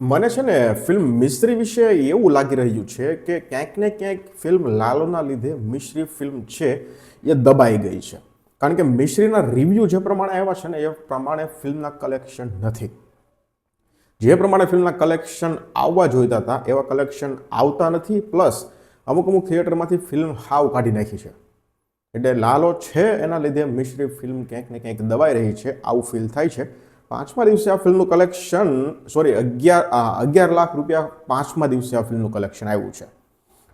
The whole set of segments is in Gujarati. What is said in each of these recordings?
મને છે ને ફિલ્મ મિસ્ત્રી વિશે એવું લાગી રહ્યું છે કે ક્યાંક ને ક્યાંક ફિલ્મ લાલોના લીધે મિશ્રી ફિલ્મ છે એ દબાઈ ગઈ છે. કારણ કે મિશ્રીના રિવ્યૂ જે પ્રમાણે આવ્યા છે ને એ પ્રમાણે ફિલ્મના કલેક્શન નથી. જે પ્રમાણે ફિલ્મના કલેક્શન આવવા જોઈતા હતા, એવા કલેક્શન આવતા નથી પ્લસ અમુક અમુક થિયેટરમાંથી ફિલ્મ હાવ કાઢી નાખી છે. એટલે લાલો છે એના લીધે મિશ્રી ફિલ્મ ક્યાંક ને ક્યાંક દબાઈ રહી છે, આવું ફીલ થાય છે. પાંચમા દિવસે આ ફિલ્મનું કલેક્શન સોરી અગિયાર અગિયાર લાખ રૂપિયા પાંચમા દિવસે આ ફિલ્મનું કલેક્શન આવ્યું છે.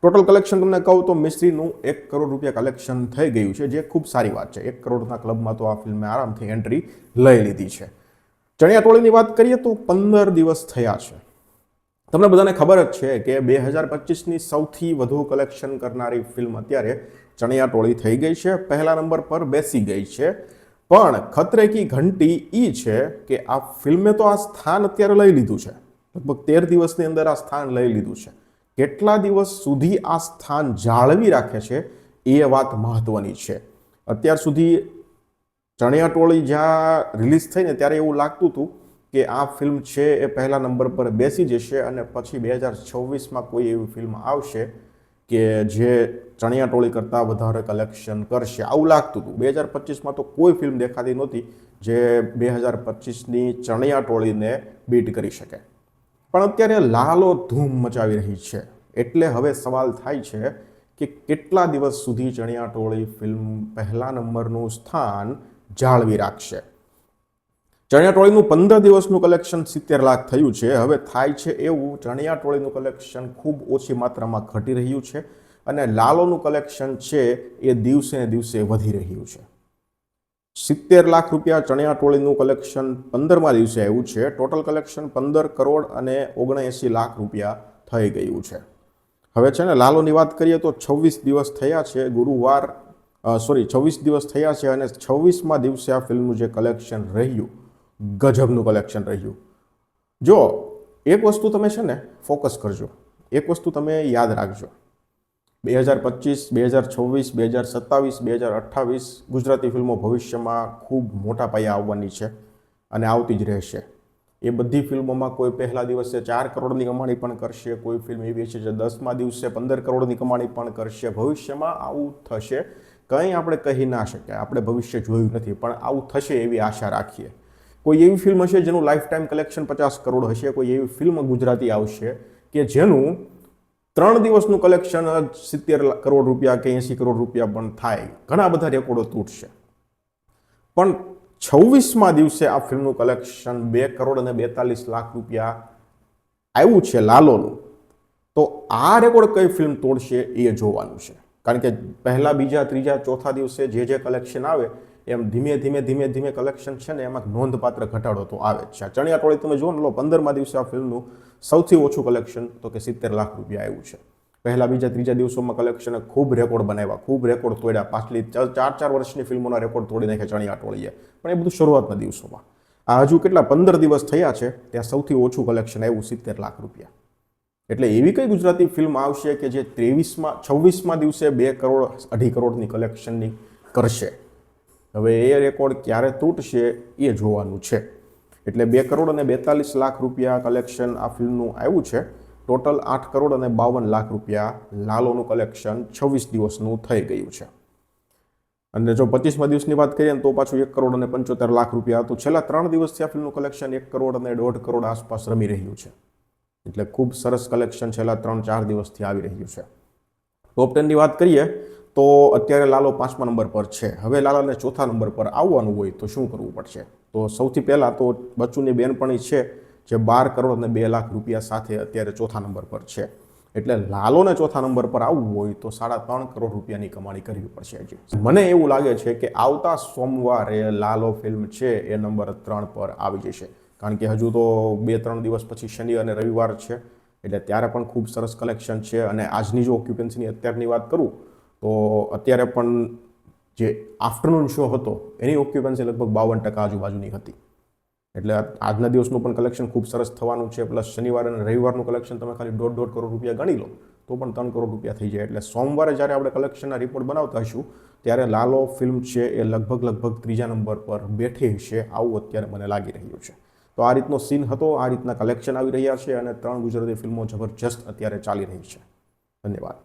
ટોટલ કલેક્શન તમને કહું તો મિસ્ત્રીનું એક કરોડ રૂપિયા કલેક્શન થઈ ગયું છે, જે ખૂબ સારી વાત છે. એક કરોડના ક્લબમાં તો આ ફિલ્મે આરામથી એન્ટ્રી લઈ લીધી છે. ચણિયા ટોળીની વાત કરીએ તો પંદર દિવસ થયા છે. તમને બધાને ખબર જ છે કે બે હજાર પચીસની સૌથી વધુ કલેક્શન કરનારી ફિલ્મ અત્યારે ચણિયા ટોળી થઈ ગઈ છે. પહેલા નંબર પર બેસી ગઈ છે. પણ ખતરે કી ઘંટી એ છે કે આ ફિલ્મે તો આ સ્થાન અત્યારે લઈ લીધું છે. લગભગ તેર દિવસની અંદર આ સ્થાન લઈ લીધું છે. કેટલા દિવસ સુધી આ સ્થાન જાળવી રાખે છે એ વાત મહત્વની છે. અત્યાર સુધી ચણિયા ટોળી જ્યાં રિલીઝ થઈ ને ત્યારે એવું લાગતું હતું કે આ ફિલ્મ છે એ પહેલા નંબર પર બેસી જશે અને પછી બે હજાર છવ્વીસમાં કોઈ એવી ફિલ્મ આવશે. કે જે ચણિયા ટોળી કરતાં વધારે કલેક્શન કરશે. આવું લાગતું હતું. બે હજાર પચીસમાં તો કોઈ ફિલ્મ દેખાતી નહોતી જે બે હજાર પચીસની ચણિયા ટોળીને બીટ કરી શકે. પણ અત્યારે લાલો ધૂમ મચાવી રહી છે. એટલે હવે સવાલ થાય છે કે કેટલા દિવસ સુધી ચણિયા ટોળી ફિલ્મ પહેલા નંબરનું સ્થાન જાળવી રાખશે? ચણિયા ટોળીનું પંદર દિવસનું કલેક્શન સિત્તેર લાખ થયું છે. હવે થાય છે એવું, ચણિયા ટોળીનું કલેક્શન ખૂબ ઓછી માત્રામાં ઘટી રહ્યું છે અને લાલોનું કલેક્શન છે એ દિવસે દિવસે વધી રહ્યું છે. સિત્તેર લાખ રૂપિયા ચણિયા ટોળીનું કલેક્શન પંદરમા દિવસે આવ્યું છે. ટોટલ કલેક્શન પંદર કરોડ અને ઓગણએંસી લાખ રૂપિયા થઈ ગયું છે. હવે છે ને લાલોની વાત કરીએ તો છવ્વીસ દિવસ થયા છે ગુરુવાર સોરી, છવ્વીસ દિવસ થયા છે અને છવ્વીસમાં દિવસે આ ફિલ્મનું જે કલેક્શન રહ્યું ગજબનું કલેક્શન રહ્યું. જો, એક વસ્તુ તમે છે ને ફોકસ કરજો. એક વસ્તુ તમે યાદ રાખજો. બે હજાર પચીસ, બે હજાર છવ્વીસ, બે હજાર સત્તાવીસ, બે હજાર અઠ્ઠાવીસ ગુજરાતી ફિલ્મો ભવિષ્યમાં ખૂબ મોટા પાયે આવવાની છે અને આવતી જ રહેશે. એ બધી ફિલ્મોમાં કોઈ પહેલા દિવસે ચાર કરોડની કમાણી પણ કરશે, કોઈ ફિલ્મ એવી છે જે દસમા દિવસે પંદર કરોડની કમાણી પણ કરશે. ભવિષ્યમાં આવું થશે. કંઈ આપણે કહી ના શકીએ આપણે ભવિષ્ય જોયું નથી, પણ આવું થશે એવી આશા રાખીએ. કોઈ એવી ફિલ્મ હશે જેનું લાઈફ ટાઈમ કલેક્શન પચાસ કરોડ હશે, કોઈ એવી ફિલ્મ ગુજરાતી આવશે કે જેનું ત્રણ દિવસનું કલેક્શન જ સિત્તેર કરોડ રૂપિયા કે એંસી કરોડ રૂપિયા પણ થાય. ઘણા બધા રેકોર્ડો તૂટશે. પણ છવ્વીસમાં દિવસે આ ફિલ્મનું કલેક્શન બે કરોડ અને બેતાલીસ લાખ રૂપિયા આવ્યું છે લાલોનું. તો આ રેકોર્ડ કઈ ફિલ્મ તોડશે એ જોવાનું છે. કારણ કે પહેલા, બીજા, ત્રીજા, ચોથા દિવસે જે જે કલેક્શન આવે એમ ધીમે ધીમે ધીમે ધીમે કલેક્શન છે ને એમાં નોંધપાત્ર ઘટાડો તો આવે જ છે. ચણિયાટોળી ચણિયા ટોળી તમે જુઓ ને, લો, પંદરમા દિવસે આ ફિલ્મનું સૌથી ઓછું કલેક્શન તો કે સિત્તેર લાખ રૂપિયા આવ્યું છે. પહેલા, બીજા, ત્રીજા દિવસોમાં કલેક્શને ખૂબ રેકોર્ડ બનાવ્યા, ખૂબ રેકોર્ડ તોડ્યા. પાછલી ચાર ચાર વર્ષની ફિલ્મોના રેકોર્ડ તોડી નાખ્યા ચણિયા ટોળીએ પણ એ બધું શરૂઆતના દિવસોમાં. આ હજુ કેટલા, પંદર દિવસ થયા છે, ત્યાં સૌથી ઓછું કલેક્શન આવ્યું સિત્તેર લાખ રૂપિયા. એટલે એવી કઈ ગુજરાતી ફિલ્મ આવશે કે જે ત્રેવીસમાં, છવ્વીસમાં દિવસે બે કરોડ અઢી કરોડની કલેક્શનની કરશે? હવે એ રેકોર્ડ ક્યારે તૂટશે એ જોવાનું છે. એટલે બે કરોડ અને બેતાલીસ લાખ રૂપિયા કલેક્શન આ ફિલ્મનું આવ્યું છે. ટોટલ આઠ કરોડ અને બાવન લાખ રૂપિયા લાલોનું કલેક્શન છવ્વીસ દિવસનું થઈ ગયું છે. અને જો પચીસમા દિવસની વાત કરીએ તો પાછું એક કરોડ અને પંચોતેર લાખ રૂપિયા હતું. છેલ્લા ત્રણ દિવસથી આ ફિલ્મનું કલેક્શન એક કરોડ અને દોઢ કરોડ આસપાસ રમી રહ્યું છે. એટલે ખૂબ સરસ કલેક્શન છેલ્લા ત્રણ ચાર દિવસથી આવી રહ્યું છે. ટોપ ટેનની વાત કરીએ તો અત્યારે લાલો પાંચમા નંબર પર છે. હવે લાલાને ચોથા નંબર પર આવવાનું હોય તો શું કરવું પડશે? તો સૌથી પહેલાં તો બચ્ચુની બેનપણી છે, જે બાર કરોડ અને બે લાખ રૂપિયા સાથે અત્યારે ચોથા નંબર પર છે. એટલે લાલોને ચોથા નંબર પર આવવું હોય તો સાડા ત્રણ કરોડ રૂપિયાની કમાણી કરવી પડશે હજી. મને એવું લાગે છે કે આવતા સોમવારે લાલો ફિલ્મ છે એ નંબર ત્રણ પર આવી જશે. કારણ કે હજુ તો બે ત્રણ દિવસ પછી શનિ અને રવિવાર છે, એટલે ત્યારે પણ ખૂબ સરસ કલેક્શન છે અને આજની જો ઓક્યુપન્સીની અત્યારની વાત કરું તો અત્યારે પણ જે આફ્ટરનૂન શો હતો, એની ઓક્યુપન્સી લગભગ બાવન ટકા આજુબાજુની હતી. એટલે આજના દિવસનું પણ કલેક્શન ખૂબ સરસ થવાનું છે પ્લસ શનિવાર અને રવિવારનું કલેક્શન તમે ખાલી દોઢ દોઢ કરોડ રૂપિયા ગણી લો, તો પણ ત્રણ કરોડ રૂપિયા થઈ જાય. એટલે સોમવારે જ્યારે આપણે કલેક્શનના રિપોર્ટ બનાવતા હશું, ત્યારે લાલો ફિલ્મ છે એ લગભગ લગભગ ત્રીજા નંબર પર બેઠી હશે આવું અત્યારે મને લાગી રહ્યું છે. તો આ રીતનો સીન હતો, આ રીતના કલેક્શન આવી રહ્યા છે અને ત્રણ ગુજરાતી ફિલ્મો જબરજસ્ત અત્યારે ચાલી રહી છે. ધન્યવાદ.